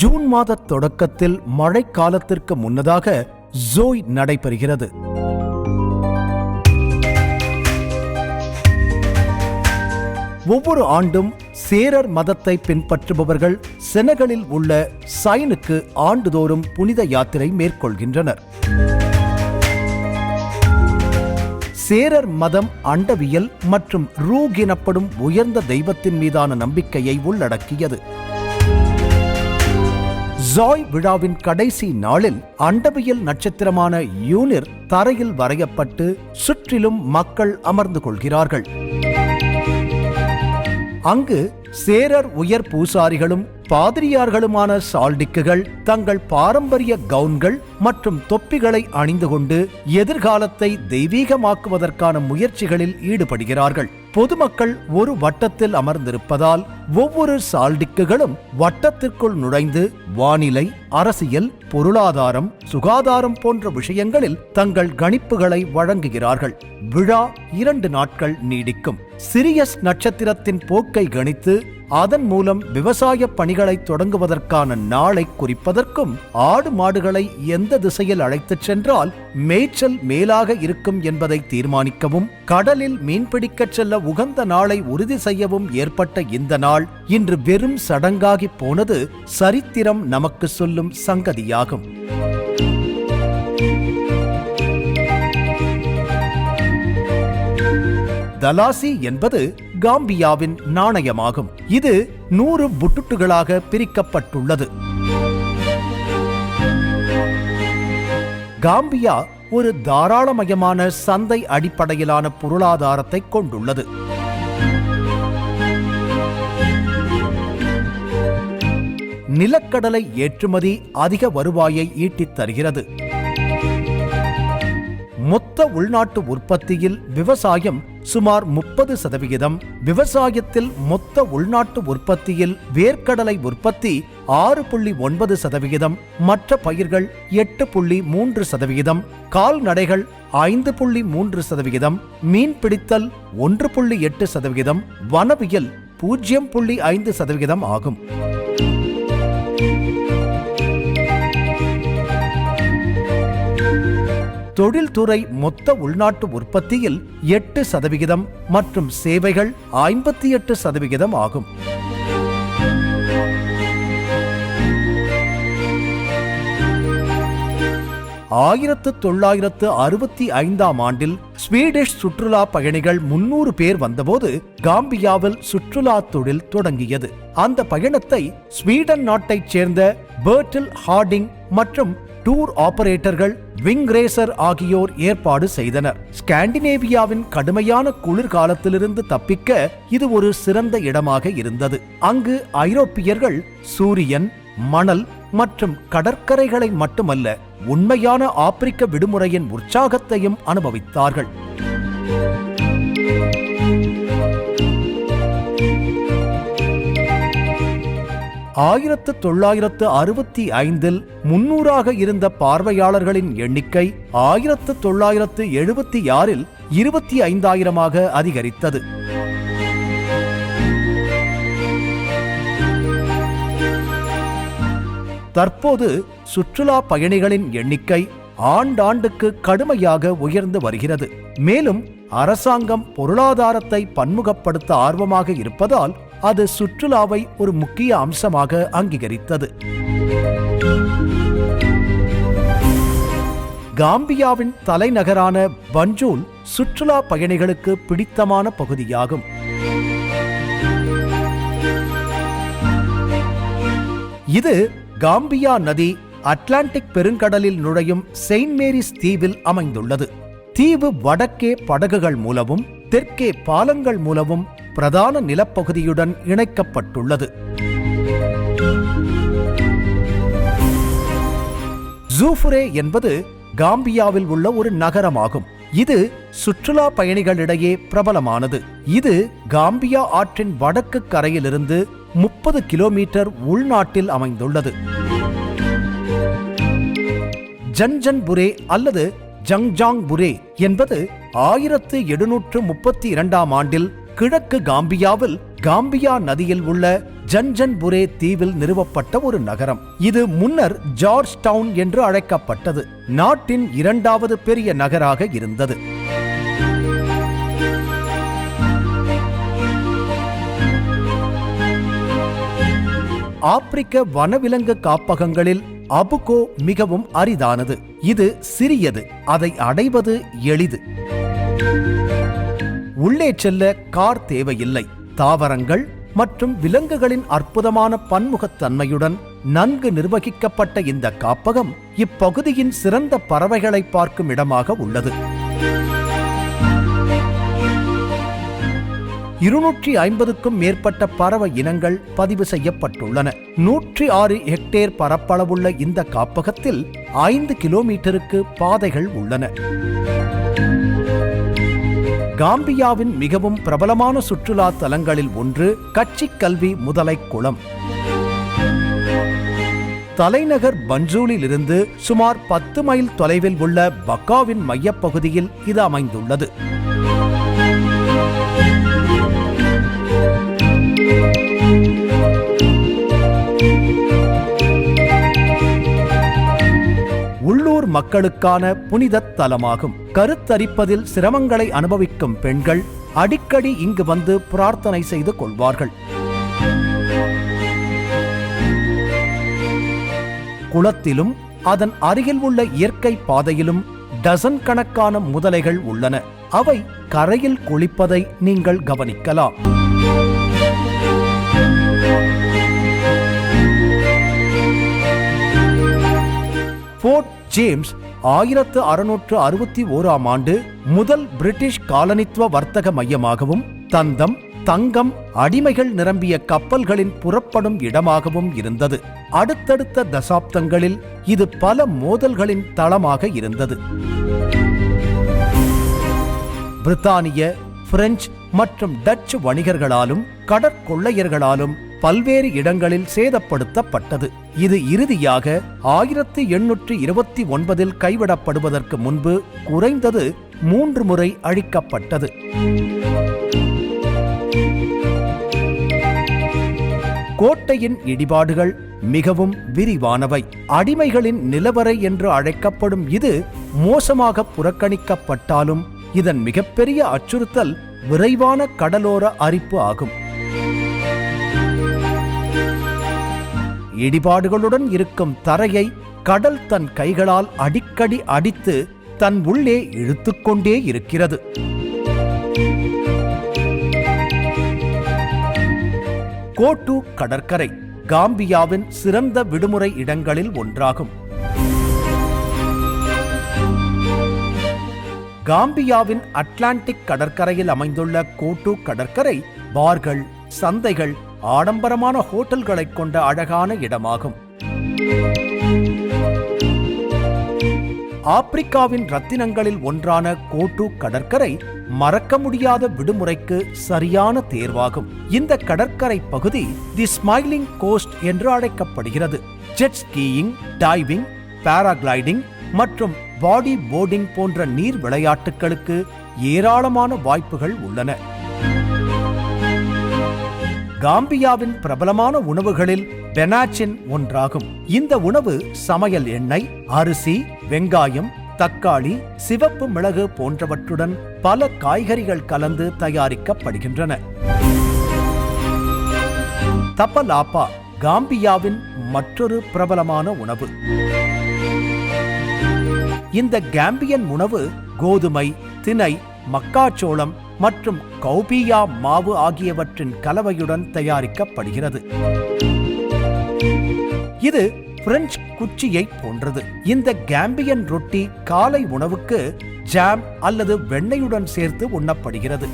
June மாத தொடக்கத்தில் மழைக்காலத்திற்கு முன்னதாக ஜோய் நடைபெறுகிறது. ஒவ்வொரு ஆண்டும் சேரர் மதத்தை பின்பற்றுபவர்கள் செனகலில் உள்ள சைனுக்கு ஆண்டுதோறும் புனித யாத்திரை மேற்கொள்கின்றனர். சேரர் மதம் அண்டவியல் மற்றும் ரூக் எனப்படும் உயர்ந்த தெய்வத்தின் மீதான நம்பிக்கையை உள்ளடக்கியது. ஜாய் விழாவின் கடைசி நாளில் அண்டவியல் நட்சத்திரமான யூனிர் தரையில் வரையப்பட்டு சுற்றிலும் மக்கள் அமர்ந்து கொள்கிறார்கள். அங்கு சேரர் உயர் பூசாரிகளும் பாதிரியார்களுமான சால்டிக்குகள் தங்கள் பாரம்பரிய கவுன்கள் மற்றும் தொப்பிகளை அணிந்து கொண்டு எதிர்காலத்தை தெய்வீகமாக்குவதற்கான முயற்சிகளில் ஈடுபடுகிறார்கள். பொதுமக்கள் ஒரு வட்டத்தில் அமர்ந்திருப்பதால் ஒவ்வொரு சால்டிக்குகளும் வட்டத்திற்குள் நுழைந்து வானிலை அரசியல் பொருளாதாரம் சுகாதாரம் போன்ற விஷயங்களில் தங்கள் கணிப்புகளை வழங்குகிறார்கள். விழா இரண்டு நாட்கள் நீடிக்கும். சிரியஸ் நட்சத்திரத்தின் போக்கை கணித்து அதன் மூலம் விவசாய பணிகளை தொடங்குவதற்கான நாளை குறிப்பதற்கும் ஆடு மாடுகளை எந்த திசையில் அழைத்துச் சென்றால் மேய்ச்சல் மேலாக இருக்கும் என்பதை தீர்மானிக்கவும் கடலில் மீன்பிடிக்கச் செல்ல உகந்த நாளை உறுதி செய்யவும் ஏற்பட்ட இந்த நாள் இன்று வெறும் சடங்காகி போனது சரித்திரம் நமக்கு சொல்லும் சங்கதியாகும். தலாசி என்பது காம்பியாவின் நாணயமாகும். இது நூறு புட்டுட்டுகளாக பிரிக்கப்பட்டுள்ளது. காம்பியா ஒரு தாராளமயமான சந்தை அடிப்படையிலான பொருளாதாரத்தை கொண்டுள்ளது. நிலக்கடலை ஏற்றுமதி அதிக வருவாயை ஈட்டித் தருகிறது. மொத்த உள்நாட்டு உற்பத்தியில் விவசாயம் சுமார் முப்பது சதவிகிதம். விவசாயத்தில் மொத்த உள்நாட்டு உற்பத்தியில் வேர்க்கடலை உற்பத்தி ஆறு புள்ளி ஒன்பது சதவிகிதம். மற்ற பயிர்கள் எட்டு புள்ளி மூன்று சதவிகிதம். கால்நடைகள் ஐந்து புள்ளி மூன்று சதவிகிதம். மீன் பிடித்தல் ஒன்று புள்ளி எட்டு சதவிகிதம். வனவியல் பூஜ்ஜியம் புள்ளி ஐந்து சதவிகிதம் ஆகும். தொழில்துறை மொத்த உள்நாட்டு உற்பத்தியில் எட்டு சதவிகிதம் மற்றும் சேவைகள் ஐம்பத்தி எட்டு சதவிகிதம் ஆகும். ஆயிரத்து தொள்ளாயிரத்து அறுபத்தி ஐந்தாம் ஆண்டில் ஸ்வீடிஷ் சுற்றுலா பயணிகள் முன்னூறு பேர் வந்தபோது காம்பியாவில் சுற்றுலா தொழில் தொடங்கியது. அந்த பயணத்தை ஸ்வீடன் நாட்டைச் சேர்ந்த பேர்டில் ஹார்டிங் மற்றும் டூர் ஆபரேட்டர்கள் விங் ரேசர் ஆகியோர் ஏற்பாடு செய்தனர். ஸ்காண்டினேவியாவின் கடுமையான குளிர்காலத்திலிருந்து தப்பிக்க இது ஒரு சிறந்த இடமாக இருந்தது. அங்கு ஐரோப்பியர்கள் சூரியன் மணல் மற்றும் கடற்கரைகளை மட்டுமல்ல உண்மையான ஆப்பிரிக்க விடுமுறையின் உற்சாகத்தையும் அனுபவித்தார்கள். ஆயிரத்து தொள்ளாயிரத்து அறுபத்தி ஐந்தில் முன்னூறாக இருந்த பார்வையாளர்களின் எண்ணிக்கை ஆயிரத்து தொள்ளாயிரத்து எழுபத்தி ஆறில் இருபத்தி ஐந்தாயிரமாக அதிகரித்தது. தற்போது சுற்றுலா பயணிகளின் எண்ணிக்கை ஆண்டாண்டுக்கு கடுமையாக உயர்ந்து வருகிறது. மேலும் அரசாங்கம் பொருளாதாரத்தை பன்முகப்படுத்த ஆர்வமாக இருப்பதால் அது சுற்றுலாவை ஒரு முக்கிய அம்சமாக அங்கீகரித்தது. காம்பியாவின் தலைநகரான பஞ்சூல் சுற்றுலா பயணிகளுக்கு பிடித்தமான பகுதியாகும். இது காம்பியா நதி அட்லாண்டிக் பெருங்கடலில் நுழையும் செயின்ட் மேரிஸ் தீவில் அமைந்துள்ளது. தீவு வடக்கே படகுகள் மூலமும் தெற்கே பாலங்கள் மூலமும் பிரதான நிலப்பகுதியுடன் இணைக்கப்பட்டுள்ளது. ஜூஃபுரே என்பது காம்பியாவில் உள்ள ஒரு நகரமாகும். இது சுற்றுலா பயணிகளிடையே பிரபலமானது. இது காம்பியா ஆற்றின் வடக்கு கரையிலிருந்து முப்பது கிலோமீட்டர் உள்நாட்டில் அமைந்துள்ளது. ஜன்ஜன் புரே அல்லது ஜங்ஜாங் புரே என்பது ஆயிரத்து எழுநூற்று முப்பத்தி இரண்டாம் ஆண்டில் கிழக்கு காம்பியாவில் காம்பியா நதியில் உள்ள ஜன்ஜன்புரே தீவில் நிறுவப்பட்ட ஒரு நகரம். இது முன்னர் ஜார்ஜ் டவுன் என்று அழைக்கப்பட்டது. நாட்டின் இரண்டாவது பெரிய நகராக இருந்தது. ஆப்பிரிக்க வனவிலங்கு காப்பகங்களில் அபுகோ மிகவும் அரிதானது. இது சிறியது. அதை அடைவது எளிது. உள்ளே செல்ல கார் தேவையில்லை. தாவரங்கள் மற்றும் விலங்குகளின் அற்புதமான பன்முகத்தன்மையுடன் நன்கு நிர்வகிக்கப்பட்ட இந்த காப்பகம் இப்பகுதியின் சிறந்த பறவைகளை பார்க்கும் இடமாக உள்ளது. இருநூற்றி ஐம்பதுக்கும் மேற்பட்ட பறவை இனங்கள் பதிவு செய்யப்பட்டுள்ளன. நூற்றி ஆறு ஹெக்டேர் பரப்பளவுள்ள இந்த காப்பகத்தில் ஐந்து கிலோமீட்டருக்கு பாதைகள் உள்ளன. காம்பியாவின் மிகவும் பிரபலமான சுற்றுலா தலங்களில் ஒன்று கட்சி கல்வி முதலை குளம். தலைநகர் பஞ்சூலில் இருந்து சுமார் பத்து மைல் தொலைவில் உள்ள பக்காவின் மையப்பகுதியில் இது அமைந்துள்ளது. மக்களுக்கான புனிதத் தலமாகும். கருத்தரிப்பதில் சிரமங்களை அனுபவிக்கும் பெண்கள் அடிக்கடி இங்கு வந்து பிரார்த்தனை செய்து கொள்வார்கள். குளத்திலும் அதன் அருகில் உள்ள இயற்கை பாதையிலும் டசன் கணக்கான முதலைகள் உள்ளன. அவை கரையில் குளிப்பதை நீங்கள் கவனிக்கலாம். போர்ட் ஜேம்ஸ் ஆயிரத்து அறுநூற்று அறுபத்தி ஓராம் ஆண்டு முதல் பிரிட்டிஷ் காலனித்துவ வர்த்தக மையமாகவும் தந்தம் தங்கம் அடிமைகள் நிரம்பிய கப்பல்களின் புறப்படும் இடமாகவும் இருந்தது. அடுத்தடுத்த தசாப்தங்களில் இது பல மோதல்களின் தளமாக இருந்தது. பிரித்தானிய பிரெஞ்சு மற்றும் டச்சு வணிகர்களாலும் கடற்கொள்ளையர்களாலும் பல்வேறு இடங்களில் சேதப்படுத்தப்பட்டது. இது இறுதியாக ஆயிரத்தி எண்ணூற்றி இருபத்தி ஒன்பதில் கைவிடப்படுவதற்கு முன்பு குறைந்தது மூன்று முறை அழிக்கப்பட்டது. கோட்டையின் இடிபாடுகள் மிகவும் விரிவானவை. அடிமைகளின் நிலவரை என்று அழைக்கப்படும் இது மோசமாக புறக்கணிக்கப்பட்டாலும் இதன் மிகப்பெரிய அச்சுறுத்தல் விரைவான கடலோர அரிப்பு ஆகும். இடிபாடுகளுடன் இருக்கும் தரையை கடல் தன் கைகளால் அடிக்கடி அடித்து தன் உள்ளே இழுத்துக்கொண்டே இருக்கிறது. கோட்டு கடற்கரை காம்பியாவின் சிறந்த விடுமுறை இடங்களில் ஒன்றாகும். காம்பியாவின் அட்லாண்டிக் கடற்கரையில் அமைந்துள்ள கோட்டு கடற்கரை பார்கள் சந்தைகள் ஆடம்பரமான ஹோட்டல்களைக் கொண்ட அழகான இடமாகும். ஆப்பிரிக்காவின் ரத்தினங்களில் ஒன்றான கோட்டு கடற்கரை மறக்க முடியாத விடுமுறைக்கு சரியான தேர்வாகும். இந்த கடற்கரை பகுதி தி ஸ்மைலிங் கோஸ்ட் என்று அழைக்கப்படுகிறது. ஜெட் ஸ்கீயிங் டைவிங் பாராகிளைடிங் மற்றும் பாடி போர்டிங் போன்ற நீர் விளையாட்டுகளுக்கு ஏராளமான வாய்ப்புகள் உள்ளன. காம்பியாவின் பிரபலமான உணவுகளில் பெனாச்சின் ஒன்றாகும். இந்த உணவு சமையல் எண்ணெய் அரிசி வெங்காயம் தக்காளி சிவப்பு மிளகு போன்றவற்றுடன் பல காய்கறிகள் கலந்து தயாரிக்கப்படுகின்றன. தப்பலாப்பா காம்பியாவின் மற்றொரு பிரபலமான உணவு. இந்த காம்பியன் உணவு கோதுமை திணை மக்காச்சோளம் மற்றும் கௌபியா மாவு ஆகியவற்றின் கலவையுடன் தயாரிக்கப்படுகிறது. இது பிரெஞ்சு குச்சியை போன்றது. இந்த கேம்பியன் ரொட்டி காலை உணவுக்கு ஜாம் அல்லது வெண்ணெயுடன் சேர்த்து உண்ணப்படுகிறது.